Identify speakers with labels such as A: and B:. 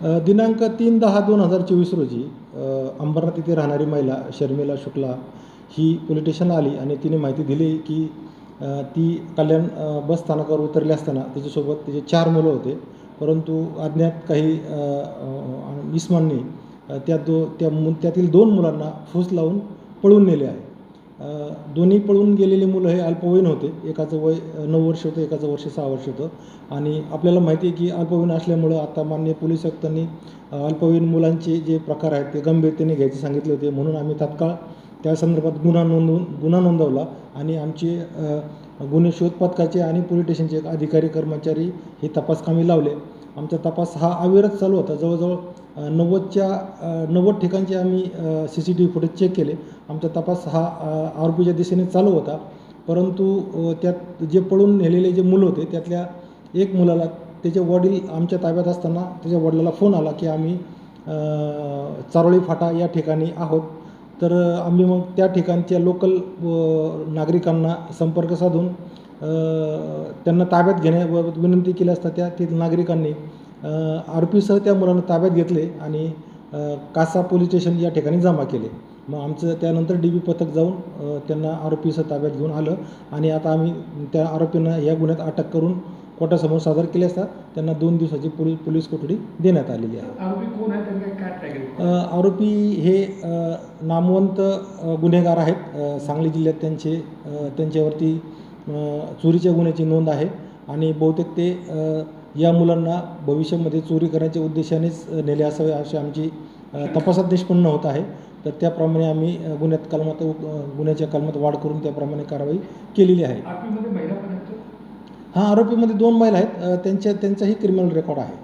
A: दिनांक तीन दहा दोन हजार चोवीस रोजी अंबरनाथ येथे राहणारी महिला शर्मिला शुक्ला ही पोलीस स्टेशनला आली आणि तिने माहिती दिली की ती कल्याण बस स्थानकावर उतरली असताना तिच्यासोबत तिचे चार मुलं होते. परंतु अज्ञात काही अ, इस्मांनी त्या दो त्या मु त्यातील दोन मुलांना फूस लावून पळून नेले आहे. दोन्ही पळून गेलेले मुलं हे अल्पवयीन होते. एकाचं वय नऊ वर्ष होतं एकाचं वर्ष सहा वर्ष होतं. आणि आपल्याला माहिती आहे की अल्पवयीन असल्यामुळं आता मान्य पोलीस आयुक्तांनी अल्पवयीन मुलांचे जे प्रकार आहेत ते गंभीरतेने घ्यायचे सांगितले होते. म्हणून आम्ही तात्काळ त्या संदर्भात गुन्हा नोंदवून गुन्हा नोंदवला आणि आमचे गुन्हे शोध पथकाचे आणि पोलीस स्टेशनचे एक अधिकारी कर्मचारी हे तपासकामी लावले. आमचा तपास हा अविरत चालू होता. जवळजवळ नव्वदच्या नव्वद ठिकाणचे आम्ही C C T V footage check केले. आमचा तपास हा आरोपीच्या दिशेने चालू होता. परंतु त्यात जे पळून नेलेले जे मुलं होते त्यातल्या एक मुलाला त्याचे वडील आमच्या ताब्यात असताना त्याच्या वडिलाला फोन आला की आम्ही चारोळी फाटा या ठिकाणी आहोत. तर आम्ही मग त्या ठिकाणच्या लोकल नागरिकांना संपर्क साधून त्यांना ताब्यात घेण्याबाबत विनंती केली असता त्या तेथील नागरिकांनी आरोपीसह त्या मुलांना ताब्यात घेतले आणि कासा पोलीस स्टेशन या ठिकाणी जमा केले. मग आमचं त्यानंतर डी बी पथक जाऊन त्यांना आरोपीसह ताब्यात घेऊन आलं आणि आता आम्ही त्या आरोपींना या गुन्ह्यात अटक करून कोर्टासमोर सादर केले असता त्यांना दोन दिवसाची पोलीस पोलीस कोठडी देण्यात आलेली आहे.
B: आरोपी
A: हे नामवंत गुन्हेगार आहेत. सांगली जिल्ह्यात त्यांचे त्यांच्यावरती चोरीच्या गुन्ह्याची नोंद आहे. आणि बहुतेक ते या मुलांना भविष्यामध्ये चोरी करण्याच्या उद्देशानेच नेले असावे अशी आमची तपासात निष्पन्न होत आहे. तर त्याप्रमाणे आम्ही गुन्ह्यात कलमात गुन्ह्याच्या कलमात वाढ करून त्याप्रमाणे कारवाई केलेली आहे. हा आरोपीमध्ये दोन महिला आहेत. त्यांच्या त्यांचाही क्रिमिनल रेकॉर्ड आहे.